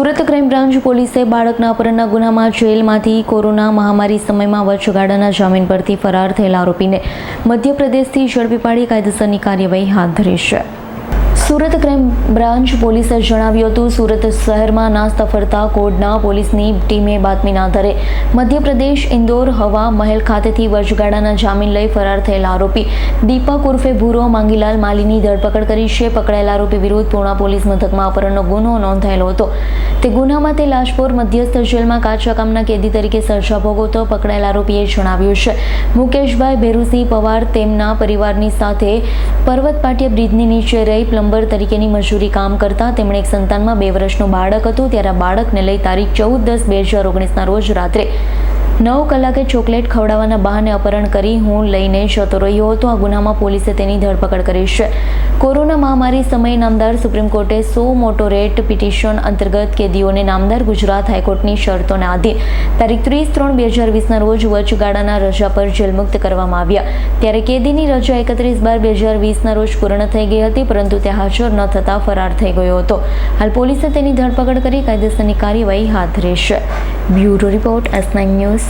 Surat crime branch પોલીસે બાળકના અપહરણના ગુનામાં જેલમાંથી કોરોના મહામારી સમયમાં વચગાળાના જામીન પરથી ફરાર થયેલા આરોપીને મધ્યપ્રદેશથી ઝડપી પાડી કાયદેસરની કાર્યવાહી હાથ ધરી છે. સુરત ક્રાઇમ બ્રાન્ચ પોલીસે જણાવ્યું હતું, સુરત શહેરમાં નાસ્તા ફરતા કોડના પોલીસની ટીમે બાતમીના આધારે મધ્યપ્રદેશ ઇન્દોર હવા મહેલ ખાતેથી વર્ષગાળાના જામીન લઈ ફરાર થયેલા આરોપી દીપક ઉર્ફે ભૂરો માંગીલાલ માલીની ધરપકડ કરી છે. પકડાયેલા આરોપી વિરુદ્ધ પૂર્ણા પોલીસ મથકમાં અપહરણનો ગુનો નોંધાયેલો હતો. તે ગુનામાં તે લાજપોર મધ્યસ્થ જેલમાં કાચા કામના કેદી તરીકે સજા ભોગવતો પકડાયેલા આરોપીએ જણાવ્યું છે. મુકેશભાઈ ભેરુસિંહ પવાર તેમના પરિવારની સાથે પર્વત પાટિયા બ્રિજની નીચે રહી પ્લમ્બર તરીકેની મજૂરી કામ કરતા તેમણે એક સંતાનમાં બે વર્ષનું બાળક હતું. ત્યારે બાળકને લઈ તારીખ ચૌદ દસ બે હજાર ઓગણીસના રોજ રાત્રે નવ કલાકે ચોકલેટ ખવડાવવાના બહાને અપહરણ કરી હું લઈને જતો રહ્યો હતો. આ ગુનામાં પોલીસે તેની ધરપકડ કરી છે. કોરોના મહામારી સમયે નામદાર સુપ્રીમ કોર્ટે સો મોટો રેટ પિટિશન અંતર્ગત કેદીઓને નામદાર ગુજરાત હાઈકોર્ટની શરતોને આધીન તારીખ ત્રીસ ત્રણ બે હજાર વીસના રોજ વચગાળાના રજા પર જેલમુક્ત કરવામાં આવ્યા. ત્યારે કેદીની રજા એકત્રીસ બાર બે હજાર વીસના રોજ પૂર્ણ થઈ ગઈ હતી, પરંતુ તે હાજર ન થતાં ફરાર થઈ ગયો હતો. હાલ પોલીસે તેની ધરપકડ કરી કાયદેસરની કાર્યવાહી હાથ ધરી છે. Bureau report S nine news.